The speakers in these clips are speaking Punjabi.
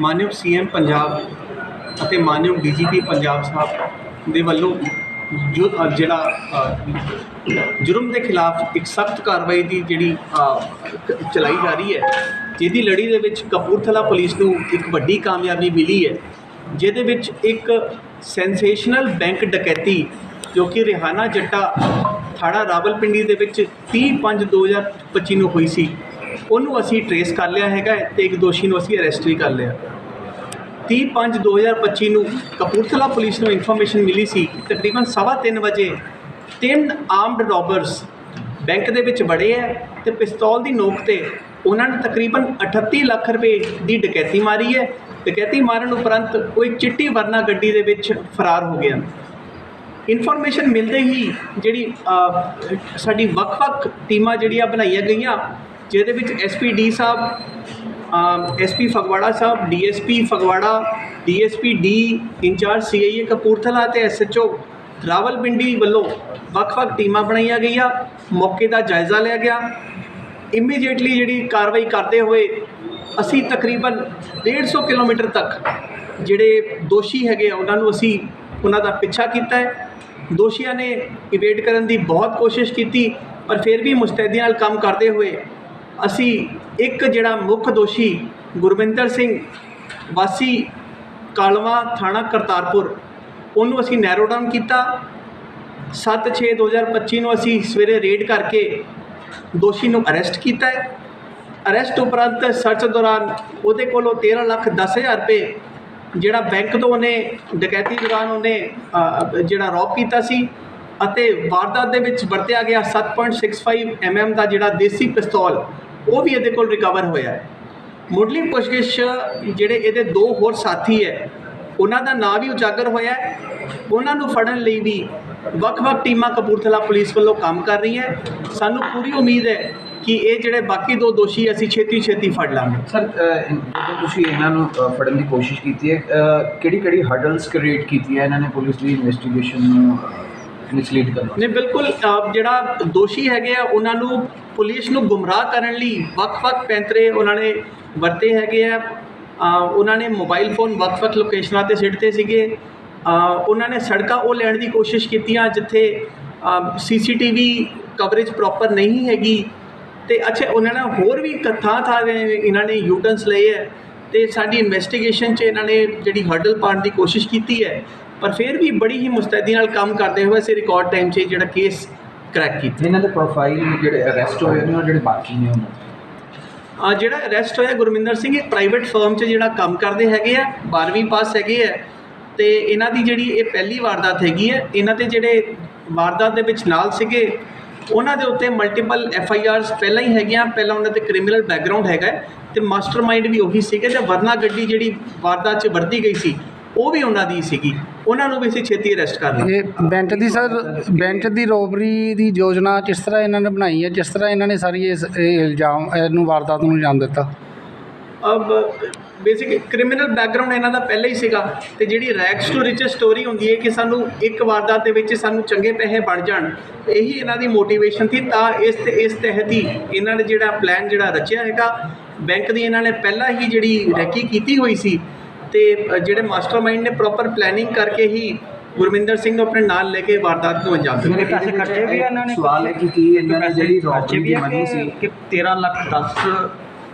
ਮਾਨਯੋਗ ਸੀਐਮ ਪੰਜਾਬ ਅਤੇ ਮਾਨਯੋਗ ਡੀਜੀਪੀ ਪੰਜਾਬ ਸਾਹਿਬ ਦੇ ਵੱਲੋਂ ਜੋ ਜਿਹੜਾ ਜੁਰਮ ਦੇ ਖਿਲਾਫ ਇੱਕ ਸਖਤ ਕਾਰਵਾਈ ਦੀ ਜਿਹੜੀ ਚਲਾਈ ਜਾ ਰਹੀ ਹੈ, ਜਿਹਦੀ ਲੜੀ ਦੇ ਵਿੱਚ ਕਪੂਰਥਲਾ ਪੁਲਿਸ ਨੂੰ ਇੱਕ ਵੱਡੀ ਕਾਮਯਾਬੀ ਮਿਲੀ ਹੈ, ਜਿਹਦੇ ਵਿੱਚ ਇੱਕ ਸੈਂਸੇਸ਼ਨਲ ਬੈਂਕ ਡਕੈਤੀ ਜੋ ਕਿ ਰਿਹਾਨਾ ਜੱਟਾ ਥਾਣਾ ਰਾਵਲਪਿੰਡੀ ਦੇ ਵਿੱਚ 30/5/2025 ਨੂੰ ਹੋਈ ਸੀ ਉਹਨੂੰ ਅਸੀਂ ਟਰੇਸ ਕਰ ਲਿਆ ਹੈਗਾ ਹੈ ਤੇ ਇੱਕ ਦੋਸ਼ੀ ਨੂੰ ਅਸੀਂ ਅਰੈਸਟ ਵੀ ਕਰ ਲਿਆ। 30/5/2025 ਨੂੰ ਕਪੂਰਥਲਾ ਪੁਲਿਸ ਨੂੰ ਇਨਫੋਰਮੇਸ਼ਨ ਮਿਲੀ ਸੀ ਕਿ ਤਕਰੀਬਨ ਸਵਾ ਤਿੰਨ ਵਜੇ ਤਿੰਨ ਆਰਮਡ ਰੋਬਰਸ ਬੈਂਕ ਦੇ ਵਿੱਚ ਵੜੇ ਹੈ ਤੇ ਪਿਸਤੌਲ ਦੀ ਨੋਕ ਤੇ ਉਹਨਾਂ ਨੇ ਤਕਰੀਬਨ 38 ਲੱਖ ਰੁਪਏ ਦੀ ਡਕੈਤੀ ਮਾਰੀ ਹੈ। ਡਕੈਤੀ ਮਾਰਨ ਉਪਰੰਤ ਉਹ ਇੱਕ ਚਿੱਟੀ ਵਰਨਾ ਗੱਡੀ ਦੇ ਵਿੱਚ ਫਰਾਰ ਹੋ ਗਿਆ। ਇਨਫੋਰਮੇਸ਼ਨ ਮਿਲਦੇ ਹੀ ਜਿਹੜੀ ਸਾਡੀ ਵੱਖ-ਵੱਖ ਟੀਮਾਂ ਜਿਹੜੀਆਂ ਬਣਾਈਆਂ ਗਈਆਂ ਜਿਹਦੇ ਵਿੱਚ ਐਸਪੀ ਡੀ ਸਾਹਿਬ ਐਸਪੀ ਫਗਵਾੜਾ ਸਾਹਿਬ DSP Phagwara DSP D incharge CIA Kapurthala ਤੇ ਐਸਐਚਓ ਰਾਵਲਪਿੰਡੀ ਵੱਲੋਂ ਵੱਖ-ਵੱਖ ਟੀਮਾਂ ਬਣਾਈਆਂ ਗਈਆਂ। ਮੌਕੇ ਦਾ ਜਾਇਜ਼ਾ ਲਿਆ ਗਿਆ। ਇਮੀਡੀਏਟਲੀ ਜਿਹੜੀ ਕਾਰਵਾਈ ਕਰਦੇ ਹੋਏ ਅਸੀਂ ਤਕਰੀਬਨ 150 ਕਿਲੋਮੀਟਰ ਤੱਕ ਜਿਹੜੇ ਦੋਸ਼ੀ ਹੈਗੇ ਆ, ਉਹਨਾਂ ਨੂੰ ਅਸੀਂ ਉਹਨਾਂ ਦਾ ਪਿੱਛਾ ਕੀਤਾ ਹੈ। ਦੋਸ਼ੀਆਂ ਨੇ ਇਵੇਟ ਕਰਨ ਦੀ ਬਹੁਤ ਕੋਸ਼ਿਸ਼ ਕੀਤੀ, ਪਰ ਫਿਰ ਵੀ ਮੁਸਤੈਦੀ ਨਾਲ ਕੰਮ ਕਰਦੇ ਹੋਏ ਅਸੀਂ ਇੱਕ ਜਿਹੜਾ ਮੁੱਖ ਦੋਸ਼ੀ ਗੁਰਵਿੰਦਰ ਸਿੰਘ ਵਾਸੀ ਕਾਲਵਾ ਥਾਣਾ ਕਰਤਾਰਪੁਰ, ਉਹਨੂੰ ਅਸੀਂ ਨੈਰੋ ਡਾਊਨ ਕੀਤਾ। 7/6/2025 ਨੂੰ ਅਸੀਂ ਸਵੇਰੇ ਰੇਡ ਕਰਕੇ ਦੋਸ਼ੀ ਨੂੰ ਅਰੈਸਟ ਕੀਤਾ ਹੈ। ਅਰੈਸਟ ਉਪਰੰਤ ਸਰਚ ਦੌਰਾਨ ਉਹਦੇ ਕੋਲੋਂ 13 ਲੱਖ 10 ਹਜ਼ਾਰ ਰੁਪਏ ਜਿਹੜਾ ਬੈਂਕ ਤੋਂ ਉਹਨੇ, ਡਕੈਤੀ ਦੌਰਾਨ ਉਹਨੇ ਜਿਹੜਾ ਰੌਬ ਕੀਤਾ ਸੀ ਅਤੇ ਵਾਰਦਾਤ ਦੇ ਵਿੱਚ ਵਰਤਿਆ ਗਿਆ 7.65 mm ਦਾ ਜਿਹੜਾ ਦੇਸੀ ਪਿਸਤੌਲ ਉਹ ਵੀ ਇਹਦੇ ਕੋਲ ਰਿਕਵਰ ਹੋਇਆ ਹੈ। ਮੁੱਢਲੀ ਪੁੱਛਗਿੱਛ ਜਿਹੜੇ ਇਹਦੇ ਦੋ ਹੋਰ ਸਾਥੀ ਹੈ ਉਹਨਾਂ ਦਾ ਨਾਂ ਵੀ ਉਜਾਗਰ ਹੋਇਆ ਹੈ। ਉਹਨਾਂ ਨੂੰ ਫੜਨ ਲਈ ਵੀ ਵੱਖ-ਵੱਖ ਟੀਮਾਂ ਕਪੂਰਥਲਾ ਪੁਲਿਸ ਵੱਲੋਂ ਕੰਮ ਕਰ ਰਹੀਆਂ ਸਾਨੂੰ ਪੂਰੀ ਉਮੀਦ ਹੈ ਕਿ ਇਹ ਜਿਹੜੇ ਬਾਕੀ ਦੋ ਦੋਸ਼ੀ ਅਸੀਂ ਛੇਤੀ ਛੇਤੀ ਫੜ ਲਾਂਗੇ। ਸਰ ਜਦੋਂ ਤੁਸੀਂ ਇਹਨਾਂ ਨੂੰ ਫੜਨ ਦੀ ਕੋਸ਼ਿਸ਼ ਕੀਤੀ ਹੈ ਕਿਹੜੀ ਕਿਹੜੀ ਹਰਡਲਸ ਕ੍ਰੀਏਟ ਕੀਤੀਆਂ ਇਹਨਾਂ ਨੇ ਪੁਲਿਸ ਦੀ ਇਨਵੈਸਟੀਗੇਸ਼ਨ ਨੂੰ ਮਿਸਲੀਡ ਕਰਨ? ਨੇ ਬਿਲਕੁਲ ਜਿਹੜਾ ਦੋਸ਼ੀ ਹੈਗੇ ਆ ਉਹਨਾਂ ਨੂੰ ਪੁਲਿਸ ਨੂੰ ਗੁੰਮਰਾਹ ਕਰਨ ਲਈ ਵੱਖ-ਵੱਖ ਪੈਂਤਰੇ ਉਹਨਾਂ ਨੇ ਵਰਤੇ ਹੈਗੇ ਆ। ਉਹਨਾਂ ਨੇ ਮੋਬਾਈਲ ਫੋਨ ਵੱਖ-ਵੱਖ ਲੋਕੇਸ਼ਨਾਂ ਤੇ ਸਿੱਟਦੇ ਸੀਗੇ। ਉਹਨਾਂ ਨੇ ਸੜਕਾਂ ਉਹ ਲੈਣ ਦੀ ਕੋਸ਼ਿਸ਼ ਕੀਤੀਆਂ ਜਿੱਥੇ ਸੀਸੀਟੀਵੀ ਕਵਰੇਜ ਪ੍ਰੋਪਰ ਨਹੀਂ ਹੈਗੀ। ਤੇ ਅੱਛਾ, ਉਹਨਾਂ ਨੇ ਹੋਰ ਵੀ ਥਾਂ ਥਾਂ ਦੇ ਇਹਨਾਂ ਨੇ ਯੂਟਨਸ ਲਏ ਹੈ ਤੇ ਸਾਡੀ ਇਨਵੈਸਟੀਗੇਸ਼ਨ 'ਚ ਇਹਨਾਂ ਨੇ ਜਿਹੜੀ ਹਰਡਲ ਪਾਉਣ ਦੀ ਕੋਸ਼ਿਸ਼ ਕੀਤੀ ਹੈ। ਪਰ ਫਿਰ ਵੀ ਬੜੀ ਹੀ ਮੁਸਤੈਦੀ ਨਾਲ ਕੰਮ ਕਰਦੇ ਹੋਏ ਅਸੀਂ ਰਿਕਾਰਡ ਟਾਈਮ 'ਚ ਜਿਹੜਾ ਕੇਸ ਕਰੈਕ ਕੀਤਾ। ਇਹਨਾਂ ਦੇ ਪ੍ਰੋਫਾਈਲ ਜਿਹੜੇ ਅਰੈਸਟ ਹੋਏ ਨੇ, ਉਹ ਜਿਹੜੇ ਬਾਕੀ ਨੇ ਉਹਨਾਂ ਆ ਜਿਹੜਾ ਅਰੈਸਟ ਹੋਇਆ ਗੁਰਮਿੰਦਰ ਸਿੰਘ, ਇਹ ਪ੍ਰਾਈਵੇਟ ਫਰਮ 'ਚ ਜਿਹੜਾ ਕੰਮ ਕਰਦੇ ਹੈਗੇ ਆ 12ਵੀਂ ਪਾਸ ਹੈਗੇ ਆ, ਤੇ ਇਹਨਾਂ ਦੀ ਜਿਹੜੀ ਇਹ ਪਹਿਲੀ ਵਾਰਦਾਤ ਹੈਗੀ ਹੈ ਇਹਨਾਂ ਤੇ ਜਿਹੜੇ ਵਾਰਦਾਤ ਦੇ ਵਿੱਚ ਨਾਲ ਸੀਗੇ, ਉਹਨਾਂ ਦੇ ਉੱਤੇ ਮਲਟੀਪਲ ਐਫ ਆਈ ਆਰਸ ਪਹਿਲਾਂ ਹੀ ਹੈਗੀਆਂ, ਪਹਿਲਾਂ ਉਹਨਾਂ ਤੇ ਕ੍ਰਿਮੀਨਲ ਬੈਕਗ੍ਰਾਉਂਡ ਹੈਗਾ ਹੈ, ਤੇ ਮਾਸਟਰਮਾਈਂਡ ਵੀ ਉਹੀ ਸੀਗੇ, ਤੇ ਵਰਨਾ ਗੱਡੀ ਜਿਹੜੀ ਵਾਰਦਾਤ 'ਚ ਵਰਤੀ ਗਈ ਸੀ ਉਹ ਵੀ ਉਹਨਾਂ ਦੀ ਸੀਗੀ। ਉਹਨਾਂ ਨੂੰ ਵੀ ਅਸੀਂ ਛੇਤੀ ਅਰੈਸਟ ਕਰ ਲਾਂਗੇ। ਇਹ ਬੈਂਕ ਦੀ ਸਰ ਬੈਂਕ ਦੀ ਰੋਬਰੀ ਦੀ ਯੋਜਨਾ ਕਿਸ ਤਰ੍ਹਾਂ ਇਹਨਾਂ ਨੇ ਬਣਾਈ ਹੈ? ਜਿਸ ਤਰ੍ਹਾਂ ਇਹਨਾਂ ਨੇ ਸਾਰੀ ਇਸ ਇਹ ਇਲਜ਼ਾਮ ਇਹਨੂੰ ਵਾਰਦਾਤ ਨੂੰ ਅੰਜਾਮ ਦਿੱਤਾ? ਅਬ ਬੇਸਿਕ ਕ੍ਰਿਮੀਨਲ ਬੈਕਗ੍ਰਾਉਂਡ ਇਹਨਾਂ ਦਾ ਪਹਿਲਾਂ ਹੀ ਸੀਗਾ ਤੇ ਜਿਹੜੀ ਰੈਕਸ ਟੂ ਰਿਚਸ ਸਟੋਰੀ ਹੁੰਦੀ ਹੈ ਕਿ ਸਾਨੂੰ ਇੱਕ ਵਾਰਦਾਤ ਦੇ ਵਿੱਚ ਸਾਨੂੰ ਚੰਗੇ ਪੈਸੇ ਬਣ ਜਾਣ ਇਹੀ ਇਹਨਾਂ ਦੀ ਮੋਟੀਵੇਸ਼ਨ ਸੀ। ਤਾਂ ਇਸ ਤੇ ਇਸ ਤਹਿਤ ਹੀ ਇਹਨਾਂ ਨੇ ਜਿਹੜਾ ਪਲਾਨ ਜਿਹੜਾ ਰਚਿਆ ਹੈਗਾ ਬੈਂਕ ਦੀ ਇਹਨਾਂ ਨੇ ਪਹਿਲਾਂ ਹੀ ਜਿਹੜੀ ਰੈਕੀ ਕੀਤੀ ਹੋਈ ਸੀ ਤੇ ਜਿਹੜੇ ਮਾਸਟਰਮਾਈਂਡ ਨੇ ਪ੍ਰੋਪਰ ਪਲੈਨਿੰਗ ਕਰਕੇ ਹੀ ਗੁਰਮਿੰਦਰ ਸਿੰਘ ਨੂੰ ਆਪਣੇ ਨਾਲ ਲੈ ਕੇ ਵਾਰਦਾਤ ਨੂੰ ਅੰਜਾਮ ਦਿੱਤਾ। ਜਿਹੜੇ ਪੈਸੇ ਖਰਚੇ ਵੀ ਇਹਨਾਂ ਨੇ ਸਵਾਲ ਹੈ ਕਿ ਕੀ ਇਹਨਾਂ ਨੇ ਜਿਹੜੀ ਰੌਬਰੀ ਦੀ ਮਨੀ ਸੀ ਕਿ 13 ਲੱਖ 10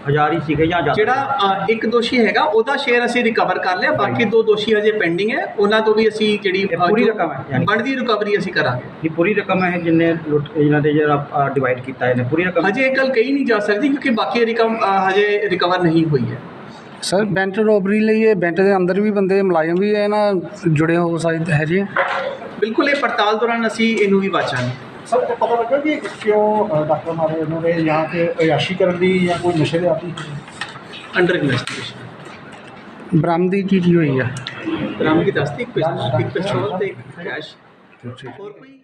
ਹਜ਼ਾਰ ਹੀ ਸੀਗੇ ਜਾਂ ਜ਼ਿਆਦਾ? ਜਿਹੜਾ ਇੱਕ ਦੋਸ਼ੀ ਹੈਗਾ ਉਹਦਾ ਸ਼ੇਅਰ ਅਸੀਂ ਰਿਕਵਰ ਕਰ ਲਿਆ ਬਾਕੀ ਦੋ ਦੋਸ਼ੀ ਹਜੇ ਪੈਂਡਿੰਗ ਹੈ ਉਹਨਾਂ ਤੋਂ ਵੀ ਅਸੀਂ ਜਿਹੜੀ ਪੂਰੀ ਰਕਮ ਹੈ ਯਾਨੀ? ਬਣਦੀ ਰਿਕਵਰੀ ਅਸੀਂ ਕਰਾਂਗੇ। ਇਹ ਪੂਰੀ ਰਕਮ ਹੈ ਜਿੰਨੇ ਲੁੱਟ ਇਹਨਾਂ ਦੇ ਜਿਹੜਾ ਡਿਵਾਈਡ ਕੀਤਾ ਇਹਨੇ ਪੂਰੀ ਰਕਮ ਹਜੇ ਇਹ ਗੱਲ ਕਹੀ ਨਹੀਂ ਜਾ ਸਕਦੀ ਕਿਉਂਕਿ ਬਾਕੀ ਰਕਮ ਹਜੇ ਰਿਕਵਰ ਨਹੀਂ ਹੋਈ ਹੈ। ਸਰ ਬੈਂਟ ਰੋਬਰੀ ਲਈ ਇਹ ਬੈਂਟ ਦੇ ਅੰਦਰ ਵੀ ਬੰਦੇ ਮੁਲਾਜ਼ਮ ਵੀ ਇਹ ਨਾ ਜੁੜੇ ਹੋ ਸਕਦੇ ਹੈ ਜੀ ਬਿਲਕੁਲ ਇਹ ਪੜਤਾਲ ਦੌਰਾਨ ਅਸੀਂ ਇਹਨੂੰ ਵੀ ਵਾਚਾਂਗੇ। ਸਰ ਤੇ ਪਤਾ ਲੱਗਾ ਕਿ ਕਿਉਂ ਡਾਕਟਰ ਮਾਰੇ ਇਹਨਾਂ ਨੇ ਜਾਂ ਕਿ ਅਯਾਸ਼ੀ ਕਰਨ ਦੀ ਜਾਂ ਕੋਈ ਨਸ਼ੇ ਦੇ ਅੰਡਰ ਇਨਵੈਸਟੀਗੇਸ਼ਨ ਬਰਾਮਦੀ ਚੀਜ਼ ਹੋਈ ਆ। ਬਰਾਮਦੀ ਦੱਸਤੀ ਇੱਕ ਪਿਸਤੌਲ ਤੇ ਕੈਸ਼। ਹੋਰ ਕੋਈ